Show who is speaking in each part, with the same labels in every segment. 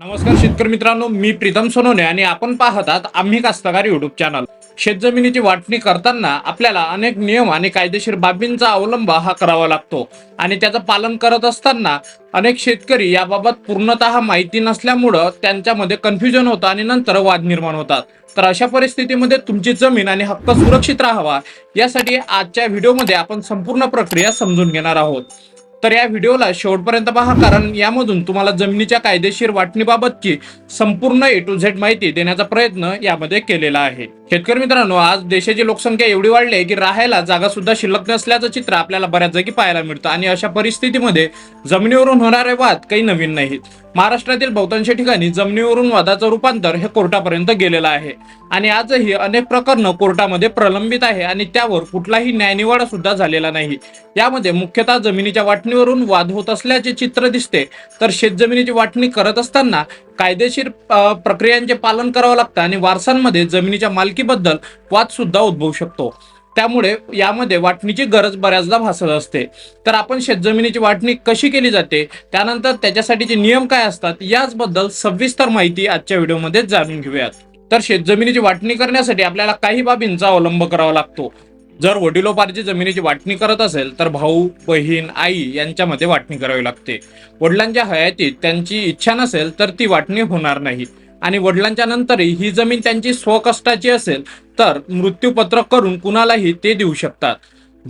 Speaker 1: नमस्कार शेतकरी मित्रांनो मी प्रीतम सोनोने आणि आपण पाहतात आम्ही कास्तकार युट्यूब चॅनल शेतजमिनीची वाटणी करताना आपल्याला अनेक नियम आणि कायदेशीर बाबींचा अवलंब हा करावा लागतो. आणि त्याचं पालन करत असताना अनेक शेतकरी याबाबत पूर्णतः माहिती नसल्यामुळं त्यांच्यामध्ये कन्फ्युजन होतं आणि नंतर वाद निर्माण होतात. तर अशा परिस्थितीमध्ये तुमची जमीन आणि हक्क सुरक्षित राहावा यासाठी आजच्या व्हिडिओमध्ये आपण संपूर्ण प्रक्रिया समजून घेणार आहोत. तर या व्हिडिओला शेवटपर्यंत पहा कारण यामधून तुम्हाला जमिनीच्या कायदेशीर वाटणीबाबतची संपूर्ण ए टू झेड माहिती देण्याचा प्रयत्न यामध्ये केलेला आहे. शेतकरी मित्रांनो आज देशाची लोकसंख्या एवढी वाढली आहे की राहायला जागा सुद्धा शिल्लक नसल्याचं चित्र आपल्याला बऱ्याच जागी पाहायला मिळतं आणि अशा परिस्थितीमध्ये जमिनीवरून होणारे वाद काही नवीन नाहीत. महाराष्ट्रातील बहुतांश ठिकाणी जमिनीवरून वादाचं रूपांतर हे कोर्टापर्यंत गेलेलं आहे. आणि आजही अनेक प्रकरणं कोर्टामध्ये प्रलंबित आहे आणि त्यावर कुठलाही न्यायनिवाडा सुद्धा झालेला नाही. यामध्ये मुख्यतः जमिनीच्या वाट वाटणीवरून वाद होत असल्याचे चित्र दिसते. तर शेतजमिनीची वाटणी करत असताना कायदेशीर प्रक्रियांचे पालन करावं लागतं आणि वारसांमध्ये जमिनीच्या मालकीबद्दल वाद सुद्धा उद्भवू शकतो. त्यामुळे यामध्ये वाटणीची गरज बऱ्याचदा भासत असते. तर आपण शेतजमिनीची वाटणी कशी केली जाते? त्यानंतर त्याच्यासाठीचे नियम काय असतात? याचबद्दल सविस्तर माहिती आजच्या व्हिडिओमध्ये जाणून घेऊयात. तर शेतजमिनीची वाटणी करण्यासाठी आपल्याला काही बाबींचा अवलंब करावा लागतो. जर वडिलोपार्जी जमिनीची वाटणी करत असेल तर भाऊ बहीण आई यांच्यामध्ये वाटणी करावी लागते. वडिलांच्या हयातीत त्यांची इच्छा नसेल तर ती वाटणी होणार नाही. आणि वडिलांच्या नंतरही ही जमीन त्यांची स्वकष्टाची असेल तर मृत्यूपत्र करून कुणालाही ते देऊ शकतात.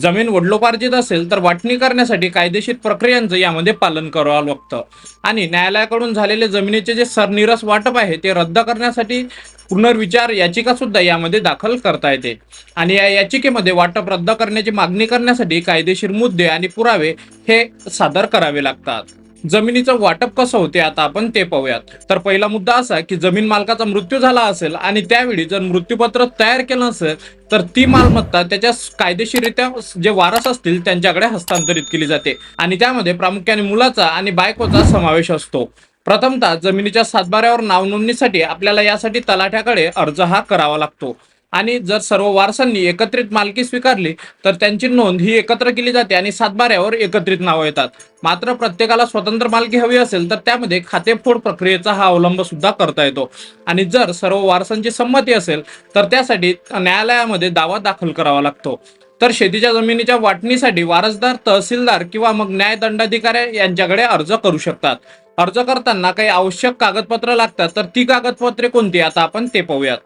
Speaker 1: जमीन वडिलोपार्जित असेल तर वाटणी करण्यासाठी कायदेशीर प्रक्रियांचं यामध्ये पालन करावं लागतं. आणि न्यायालयाकडून झालेले जमिनीचे जे सरनिरस वाटप आहे ते रद्द करण्यासाठी पुनर्विचार याचिका सुद्धा यामध्ये दाखल करता येते. आणि या याचिकेमध्ये वाटप रद्द करण्याची मागणी करण्यासाठी कायदेशीर मुद्दे आणि पुरावे हे सादर करावे लागतात. जमिनीचं वाटप कसं होते आता आपण ते पाहूयात. तर पहिला मुद्दा असा की जमीन मालकाचा मृत्यू झाला असेल आणि त्यावेळी जर मृत्यूपत्र तयार केलं असेल तर ती मालमत्ता त्याच्या कायदेशीररित्या जे वारस असतील त्यांच्याकडे हस्तांतरित केली जाते. आणि त्यामध्ये प्रामुख्याने मुलाचा आणि बायकोचा समावेश असतो. प्रथमतः जमिनीच्या सातबाऱ्यावर नावनोंदणीसाठी आपल्याला यासाठी तलाठ्याकडे अर्ज हा करावा लागतो. आणि जर सर्व वारसांनी एकत्रित मालकी स्वीकारली तर त्यांची नोंद ही एकत्र केली जाते आणि सातबाऱ्यावर एकत्रित नावं येतात. मात्र प्रत्येकाला स्वतंत्र मालकी हवी असेल तर त्यामध्ये खातेफोड प्रक्रियेचा हा अवलंब सुद्धा करता येतो. आणि जर सर्व वारसांची संमती असेल तर त्यासाठी न्यायालयामध्ये दावा दाखल करावा लागतो. तर शेतीच्या जमिनीच्या वाटणीसाठी वारसदार तहसीलदार किंवा मग न्यायदंडाधिकारी यांच्याकडे अर्ज करू शकतात. अर्ज करताना काही आवश्यक कागदपत्र लागतात तर ती कागदपत्रे कोणती? आता आपण ते पाहूयात.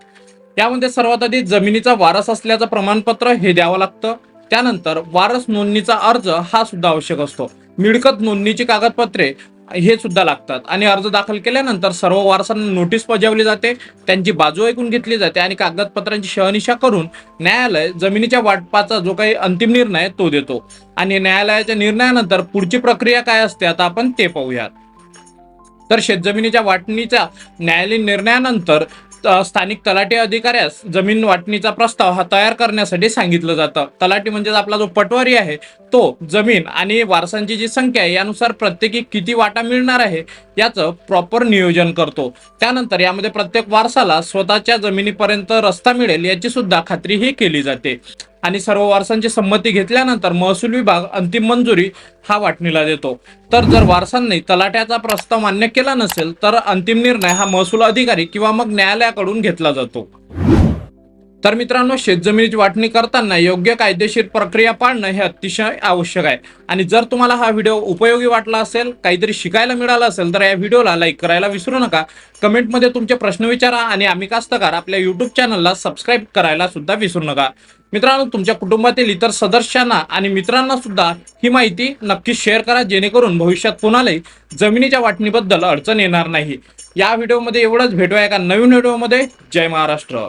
Speaker 1: यामध्ये सर्वात आधी जमिनीचा वारस असल्याचं प्रमाणपत्र हे द्यावं लागतं. त्यानंतर वारस नोंदणीचा अर्ज हा सुद्धा आवश्यक असतो. मिळकत नोंदणीची कागदपत्रे हे सुद्धा लागतात. आणि अर्ज दाखल केल्यानंतर सर्व वारसांना नोटीस बजावली जाते. त्यांची बाजू ऐकून घेतली जाते आणि कागदपत्रांची शहनिशा करून न्यायालय जमिनीच्या वाटपाचा जो काही अंतिम निर्णय तो देतो. आणि न्यायालयाच्या निर्णयानंतर पुढची प्रक्रिया काय असते आता आपण ते पाहूयात. तर शेतजमिनीच्या वाटणीच्या न्यायालयीन निर्णयानंतर स्थानिक तलाठी अधिकाऱ्यास जमीन वाटणीचा प्रस्ताव हा तयार करण्यासाठी सांगितलं जातं. तलाठी म्हणजे आपला जो पटवारी आहे तो जमीन आणि वारसांची जी संख्या आहे यानुसार प्रत्येकी किती वाटा मिळणार आहे याचं प्रॉपर नियोजन करतो. त्यानंतर यामध्ये प्रत्येक वारसाला स्वतःच्या जमिनीपर्यंत रस्ता मिळेल याची सुद्धा खात्री ही केली जाते. आणि सर्व वारसांची संमती घेतल्यानंतर महसूल विभाग अंतिम मंजुरी हा वाटणीला देतो. तर जर वारसांनी तलाट्याचा प्रस्ताव मान्य केला नसेल तर अंतिम निर्णय हा महसूल अधिकारी किंवा मग न्यायालयाकडून घेतला जातो. तर मित्रांनो शेतजमिनीची वाटणी करताना योग्य कायदेशीर प्रक्रिया पाळणं हे अतिशय आवश्यक आहे. आणि जर तुम्हाला हा व्हिडिओ उपयोगी वाटला असेल काहीतरी शिकायला मिळालं असेल तर या व्हिडिओला लाईक करायला विसरू नका. कमेंटमध्ये तुमचे प्रश्न विचारा आणि आम्ही कास्तकार आपल्या युट्यूब चॅनलला सबस्क्राईब करायला सुद्धा विसरू नका. मित्रांनो तुमच्या कुटुंबातील इतर सदस्यांना आणि मित्रांना सुद्धा ही माहिती नक्की शेअर करा जेणेकरून भविष्यात कोणालाही जमिनीच्या वाटणीबद्दल अडचण येणार नाही. या व्हिडिओमध्ये एवढंच. भेटूया एका नवीन व्हिडिओमध्ये. जय महाराष्ट्र.